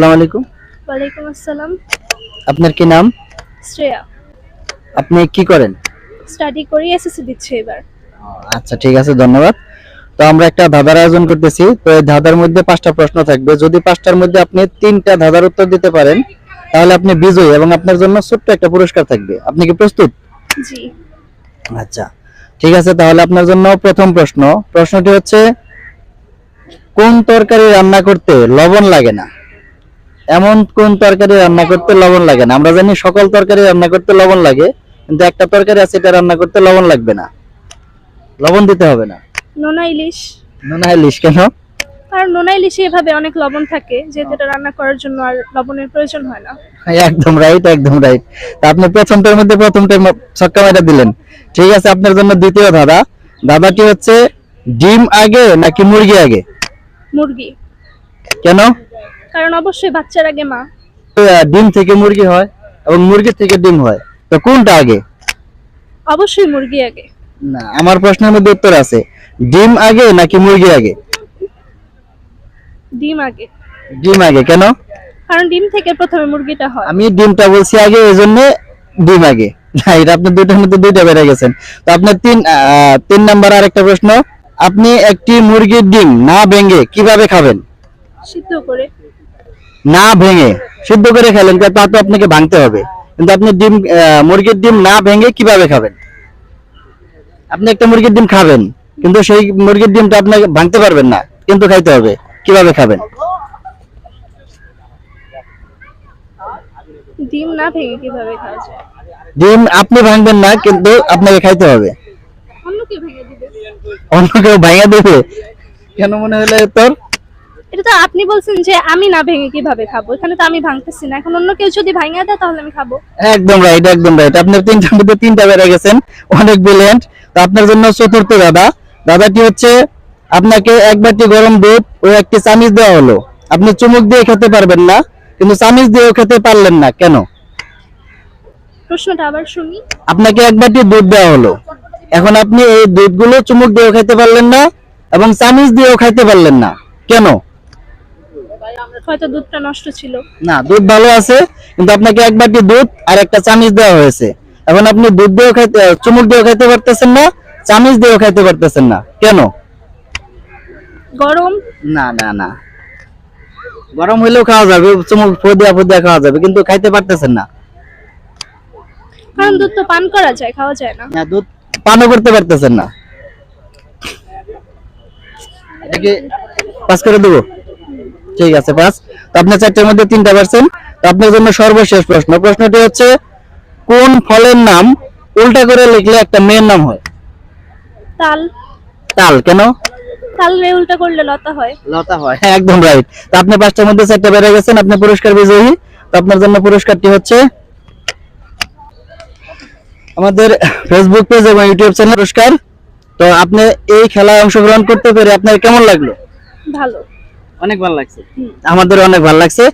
আসসালামু আলাইকুম। ওয়ালাইকুম আসসালাম। আপনার কি নাম? শ্রেয়া। আপনি কি করেন? স্টাডি করি এসএসসি দিচ্ছি এবার। আচ্ছা ঠিক আছে ধন্যবাদ। তো আমরা একটা ধাঁধার আয়োজন করতেছি। তো এই ধাঁধার মধ্যে পাঁচটা প্রশ্ন থাকবে। যদি পাঁচটার মধ্যে আপনি তিনটা ধাঁধার উত্তর দিতে পারেন তাহলে আপনি বিজয়ী এবং আপনার জন্য ছোট্ট একটা পুরস্কার থাকবে। আপনি কি প্রস্তুত? জি। আচ্ছা ঠিক আছে তাহলে আপনার জন্য প্রথম প্রশ্ন। প্রশ্নটি হচ্ছে কোন তরকারি রান্না করতে লবণ লাগে না? এমন কোন তরকারি রান্না করতে লবণ লাগে না। আমরা জানি সকল তরকারি রান্না করতে লবণ লাগে কিন্তু একটা তরকারি আছে এটা রান্না করতে লবণ লাগবে না। লবণ দিতে হবে না। নোনা ইলিশ। নোনা ইলিশ কেন? কারণ নোনা ইলিশে এভাবে অনেক লবণ থাকে যেহেতু এটা রান্না করার জন্য আর লবণের প্রয়োজন হয় না। একদম রাইট একদম রাইট তা আপনি প্রথমটার মধ্যে প্রথমটা ছক্কা মেরে দিলেন। ঠিক আছে আপনার জন্য দ্বিতীয় ধাঁধা। ধাঁধাটি হচ্ছে ডিম আগে নাকি মুরগি আগে? মুরগি। কেন? কারণ অবশ্যই বাচ্চার আগে মা। ডিম থেকে মুরগি হয় এবং মুরগি থেকে ডিম হয়। তো কোনটা আগে? অবশ্যই মুরগি আগে। না আমার প্রশ্নের মধ্যে উত্তর আছে। ডিম আগে নাকি মুরগি আগে? ডিম আগে। ডিম আগে কেন? কারণ ডিম থেকে প্রথমে মুরগিটা হয়। আমি ডিমটা বলছি আগে এই জন্য ডিম আগে। না এটা আপনি দুইটার মধ্যে দুইটা বেড়ে গেছেন। তো আপনার তিন তিন নাম্বার আরেকটা প্রশ্ন। আপনি একটি মুরগির ডিম না ভেঙে কীভাবে খাবেন? সিদ্ধ করে। না ভেঙে সিদ্ধ করে খেলেন তা তো আপনাকে ভাঙতে হবে। কিন্তু আপনি ডিম মুরগির ডিম না ভেঙে কীভাবে খাবেন? আপনি একটা মুরগির ডিম খাবেন কিন্তু সেই মুরগির ডিমটা আপনাকে ভাঙতে পারবেন না কিন্তু খাইতে হবে কীভাবে খাবেন? ডিম না ভেঙে কীভাবে খাওয়া যায়? ডিম আপনি ভাঙবেন না কিন্তু আপনাকে খাইতে হবে। অন্য কেউ ভেঙে দিবে। অন্য কেউ ভাঙা দেবে। কেন মনে হলো তোর? এটা তো আপনি বলছেন যে আমি না ভেঙে কীভাবে খাব? এখানে তো আমি ভাঙতেছি না। এখন অন্য কেউ যদি ভাঙা দেয় তাহলে আমি খাব। একদম রাইট একদম রাইট আপনার তিনটার মধ্যে তিনটা বেড়ে গেছেন। অনেক ব্রিলিয়েন্ট তো আপনার জন্য চতুর্থ দাদা দাদাটি হচ্ছে আপনাকে এক বাটি গরম দুধ ও একটি চামিচ দেওয়া হলো। আপনি চুমুক দিয়ে খেতে পারবেন না কিন্তু চামিচ দিয়েও খেতে পারলেন না। কেন? প্রশ্নটা আবার শুনি। আপনাকে এক বাটি দুধ দেওয়া হলো। এখন আপনি এই দুধগুলো চুমুক দিয়েও খেতে পারলেন না এবং চামিচ দিয়েও খাইতে পারলেন না। কেন? হয়তো দুধটা নষ্ট ছিল। না দুধ ভালো আছে কিন্তু আপনাকে এক বাটি দুধ আর একটা চামিচ দেওয়া হয়েছে। এখন আপনি দুধ দিয়েও খাইতে চুমুক দিয়েও খাইতে পারতেছেন না চামিচ দিয়েও খাইতে পারতেছেন না। কেন? গরম? না না না। গরম হইলেও খাওয়া যাবে চুমুক ফদিয়া ফদিয়া খাওয়া যাবে কিন্তু খাইতে পারতেছেন না। কারণ দুধ তো পান করা যায় খাওয়া যায় না। না দুধ পানও করতে পারতেছেন না। এটাকে পাস করে দেবো? ঠিক আছে পাস তো আপনার চারটের মধ্যে তিনটা পারছেন। তো আপনার জন্য সর্বশেষ প্রশ্ন। প্রশ্নটি হচ্ছে কোন ফলের নাম উল্টা করে লিখলে একটা মেয়ের নাম হয়? তাল। তাল কেন? তাল রে উল্টা করলে লতা হয়। লতা হয় হ্যাঁ একদম রাইট তো আপনি পাঁচটার মধ্যে চারটা বেড়ে গেছেন আপনি পুরস্কার বিজয়ী। তো আপনার জন্য পুরস্কারটি হচ্ছে আমাদের ফেসবুক পেজ এবং ইউটিউব চ্যানেল পুরস্কার। তো আপনি এই খেলায় অংশগ্রহণ করতে পেরে আপনার কেমন লাগল? ভালো। অনেক ভালো লাগছে। আমাদের অনেক ভালো লাগছে।